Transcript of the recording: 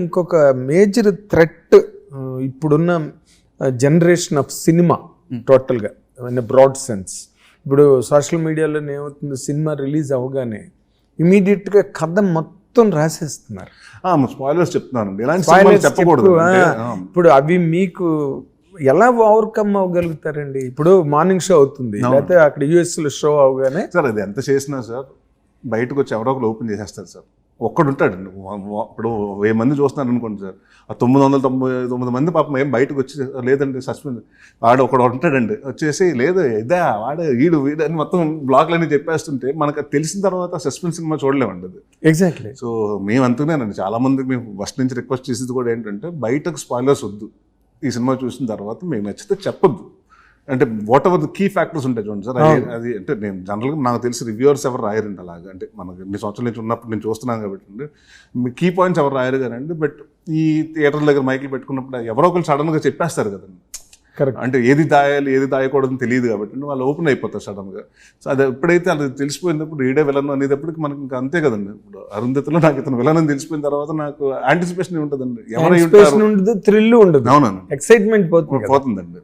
ఇంకొక major threat ఇప్పుడున్న generation of cinema టోటల్గా ఇన్ బ్రాడ్ సెన్స్ ఇప్పుడు సోషల్ మీడియాలో ఏమవుతుంది సినిమా రిలీజ్ అవగానే ఇమీడియట్గా కథ మొత్తం రాసేస్తున్నారు. స్పాయిలర్స్ ఆ, ఇప్పుడు అవి మీకు ఎలా ఓవర్కమ్ అవ్వగలుగుతారండి? ఇప్పుడు మార్నింగ్ షో అవుతుంది లేకపోతే అక్కడ యుఎస్లో షో అవగానే సార్ అది ఎంత చేసినా సార్ బయటకు వచ్చి ఎవరో ఒకరు ఓపెన్ చేసేస్తారు సార్. ఒక్కడు వ- ఇప్పుడు వెయ్యి మంది చూస్తున్నారు అనుకోండి సార్. ఆ తొమ్మిది వందల తొంభై తొమ్మిది మంది పాపం ఏం బయటకు వచ్చి లేదండి సస్పెండ్. వాడు ఒకడు ఉంటాడండి. వచ్చేసి లేదు ఇదా వాడు వీడు వీడు అని మొత్తం బ్లాగ్లన్నీ చెప్పేస్తుంటే మనకు తెలిసిన తర్వాత సస్పెన్స్ సినిమా చూడలేమండి అది. ఎగ్జాక్ట్లీ సో మేము అంతేనండి. చాలా మందికి మేము ఫస్ట్ నుంచి రిక్వెస్ట్ చేసేది కూడా ఏంటంటే బయటకు స్పాయిలర్స్ వద్దు. ఈ సినిమా చూసిన తర్వాత మీకు నచ్చితే చెప్పొద్దు. అంటే whatever the key factors ఉంటాయి చూడండి సార్. అది అంటే నేను జనరల్గా నాకు తెలిసి రివ్యూవర్స్ ఎవరు రాయరండి అలాగా. అంటే మనకి ఎన్ని సంవత్సరాల నుంచి ఉన్నప్పుడు నేను చూస్తున్నాను కాబట్టి. మీ కీ పాయింట్స్ ఎవరు రాయరు కదండి బట్ ఈ థియేటర్ దగ్గర మైకిల్ పెట్టుకున్నప్పుడు ఎవరో ఒకరు సడన్గా చెప్పేస్తారు కదండి. కరెక్ట్ అంటే ఏది దాయాలి ఏది దాయకూడదని తెలియదు కాబట్టి వాళ్ళు ఓపెన్ అయిపోతారు సడన్గా సో అది ఎప్పుడైతే అది తెలిసిపోయినప్పుడు ఈడే విలన్ అనేటప్పటికి మనకి ఇంకా అంతే కదండి. ఇప్పుడు అరుంధతిలో నాకు ఇతను విలన్ అని తెలిసిపోయిన తర్వాత నాకు యాంటిసిపేషన్ ఉంటుందండి. ఎవరై ఉంటారు ఉండదు థ్రిల్ ఉండదు. అవునండి. ఎక్సైట్మెంట్. పోతుందండి.